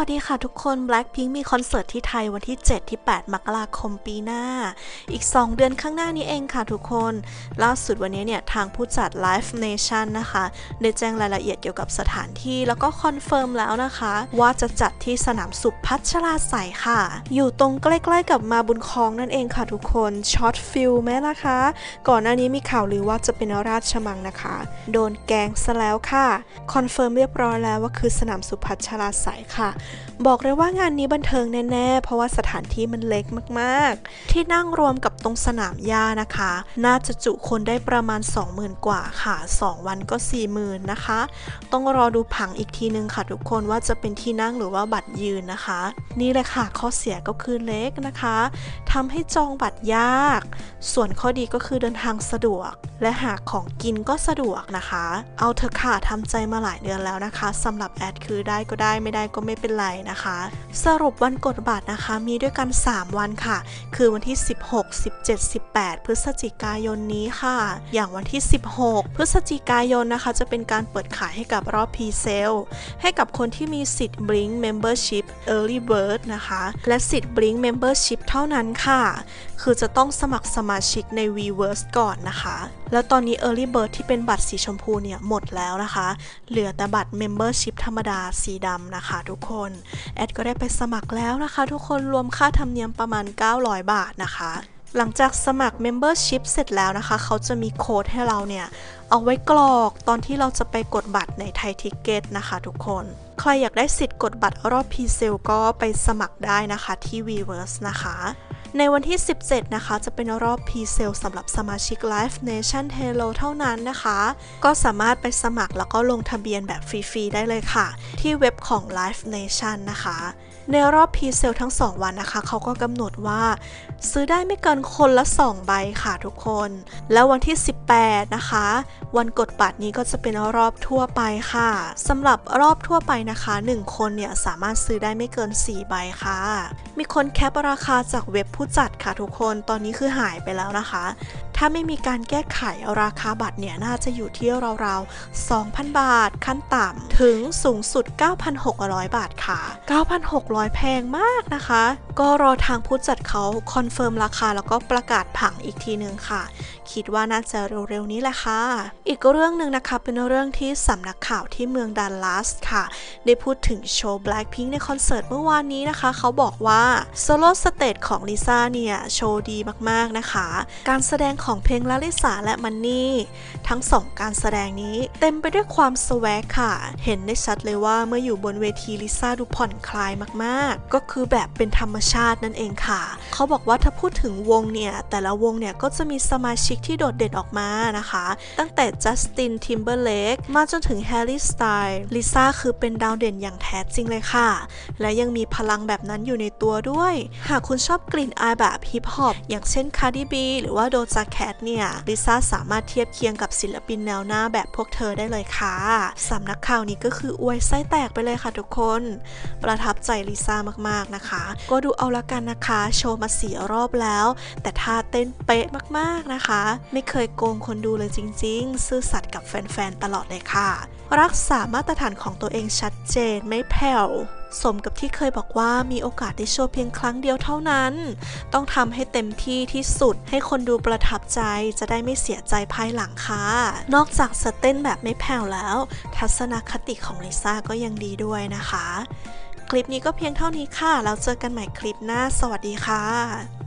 วัสดีค่ะทุกคน Blackpink มีคอนเสิร์ตที่ไทยวันที่ 7 ที่ 8 มกราคมปีหน้า อีก 2 เดือนข้างหน้านี้เองค่ะทุกคน ล่าสุดวันนี้เนี่ย ทางผู้จัด Live Nation นะคะ ได้แจ้งรายละเอียดเกี่ยวกับสถานที่แล้วก็คอนเฟิร์มแล้วนะคะ ว่าจะจัดที่สนามสุพัชราใสยค่ะ อยู่ตรงใกล้ๆกับมาบุญคลองนั่นเองค่ะทุกคนช็อตฟิลไหมล่ะคะ ก่อนหน้านี้มีข่าวลือว่าจะเป็นราชมังนะคะ โดนแกงซะแล้วค่ะคอนเฟิร์มเรียบร้อยแล้วว่าคือสนามสุพัชราใสยค่ะบอกเลยว่างานนี้บันเทิงแน่ๆ เพราะว่าสถานที่มันเล็กมากๆ ที่นั่งรวมกับตรงสนามหญ้านะคะ น่าจะจุคนได้ประมาณ 20,000 กว่าค่ะ 2 วันก็ 40,000นะคะ ต้องรอดูผังอีกทีนึงค่ะทุกคนว่าจะเป็นที่นั่งหรือว่าบัตรยืนนะคะ นี่เลยค่ะข้อเสียก็คือเล็กนะคะทำให้จองบัตรยาก ส่วนข้อดีก็คือเดินทางสะดวก และหาของกินก็สะดวกนะคะ เอาเถอะค่ะทำใจมาหลายเดือนแล้วนะคะสำหรับแอดคือได้ก็ได้ไม่ได้ก็ไม่เป็นไรนะคะ สรุปวันกดบัตรนะคะมีด้วยกัน 3 วันค่ะ คือวันที่ 16 17 18 พฤศจิกายนนี้ค่ะ อย่างวันที่ 16 พฤศจิกายนนะคะ จะเป็นการเปิดขายให้กับรอบ p s a l e ให้กับคนที่มีสิทธิ์ Blink Membership Early Bird นะคะ และสิทธิ์ Blink Membership เท่านั้นค่ะ คือจะต้องสมัครสมาชิกใน Weverse ก่อนนะคะ แล้วตอนนี้ Early Bird ที่เป็นบัตรสีชมพูเนี่ยหมดแล้วนะคะ เหลือแต่บัตร Membership ธรรมดาสีดำนะคะทุกคนแอดก็ได้ไปสมัครแล้วนะคะ ทุกคนรวมค่าธรรมเนียมประมาณ 900 บาทนะคะหลังจากสมัคร Membership เสร็จแล้วนะคะ เขาจะมีโค้ดให้เราเนี่ย เอาไว้กรอกตอนที่เราจะไปกดบัตรในไทยทิเก็ตนะคะทุกคน ใครอยากได้สิทธิ์กดบัตรรอบพีเซลก็ไปสมัครได้นะคะที่ Weverse นะคะ ในวันที่ 17 นะคะ จะเป็นรอบ p s a l e สำหรับสมาชิก Live Nation Hello เท่านั้นนะคะ ก็สามารถไปสมัครแล้วก็ลงทะเบียนแบบฟรีๆ ได้เลยค่ะ ที่เว็บของ Live Nation นะคะ ในรอบ p s a l e ทั้ง 2 วันนะคะ เขาก็กำหนดว่า ซื้อได้ไม่เกินคนละ 2 ใบค่ะทุกคน แล้ววันที่ 18 นะคะ วันกดบัตรนี้ก็จะเป็นรอบทั่วไปค่ะสำหรับรอบทั่วไปนะคะ 1 คนเนี่ยสามารถซื้อได้ไม่เกิน 4 ใบค่ะมีคนแคปราคาจากเว็บผู้จัดค่ะทุกคน ตอนนี้คือหายไปแล้วนะคะถ้าไม่มีการแก้ไขราคาบัตรเนี่ยน่าจะอยู่ที่ราวๆ 2,000 บาท ขั้นต่ำถึงสูงสุด 9,600 บาทค่ะ 9,600 แพงมากนะคะ ก็รอทางผู้จัดเขาคอนเฟิร์มราคาแล้วก็ประกาศผังอีกทีนึงค่ะ คิดว่าน่าจะเร็วๆนี้แหละค่ะ อีกเรื่องหนึ่งนะคะเป็นเรื่องที่สำนักข่าวที่เมืองดัลลัสค่ะ ได้พูดถึงโชว์ Blackpink ในคอนเสิร์ตเมื่อวานนี้นะคะ เขาบอกว่าโซโล่สเตจของลิซ่าเนี่ย โชว์ดีมากๆนะคะ การแสดงของเพลงลาลิสาและมันนี่ ทั้งสองการแสดงนี้เต็มไปด้วยความสวกค่ะ เห็นได้ชัดเลยว่าเมื่ออยู่บนเวทีลิซ่าดูผ่อนคลายมากๆ ก็คือแบบเป็นธรรมชาตินั่นเองค่ะ เขาบอกว่าถ้าพูดถึงวงเนี่ย แต่ละวงเนี่ยก็จะมีสมาชิกที่โดดเด่นออกมานะคะ ตั้งแต่จัสตินทิมเบอร์เลกมาจนถึงแฮร์รี่สไตล์ลิซ่าคือเป็นดาวเด่นอย่างแท้จริงเลยค่ะ และยังมีพลังแบบนั้นอยู่ในตัวด้วย หากคุณชอบกลิ่นอายแบบฮิปฮอปอย่างเช่นคาร์ดิบีหรือว่าโดจาแคทเนี่ยลิซ่าสามารถเทียบเคียงกับศิลปินแนวหน้าแบบพวกเธอได้เลยค่ะสำนักข่าวนี้ก็คืออวยไส้แตกไปเลยค่ะทุกคน ประทับใจลิซ่ามากๆนะคะ ก็ดูเอาละกันนะคะ โชว์มาสี่รอบแล้ว แต่ท่าเต้นเป๊ะมากๆนะคะ ไม่เคยโกงคนดูเลยจริง ๆ ซื่อสัตย์กับแฟนๆตลอดเลยค่ะ รักษามาตรฐานของตัวเองชัดเจนไม่แผ่ว สมกับที่เคยบอกว่ามีโอกาสได้โชว์เพียงครั้งเดียวเท่านั้น ต้องทำให้เต็มที่ที่สุดให้คนดูประทับใจจะได้ไม่เสียใจภายหลังค่ะ นอกจากสเต้นแบบไม่แผ่วแล้ว ทัศนคติของลิซ่าก็ยังดีด้วยนะคะ คลิปนี้ก็เพียงเท่านี้ค่ะ แล้วเจอกันใหม่คลิปหน้า สวัสดีค่ะ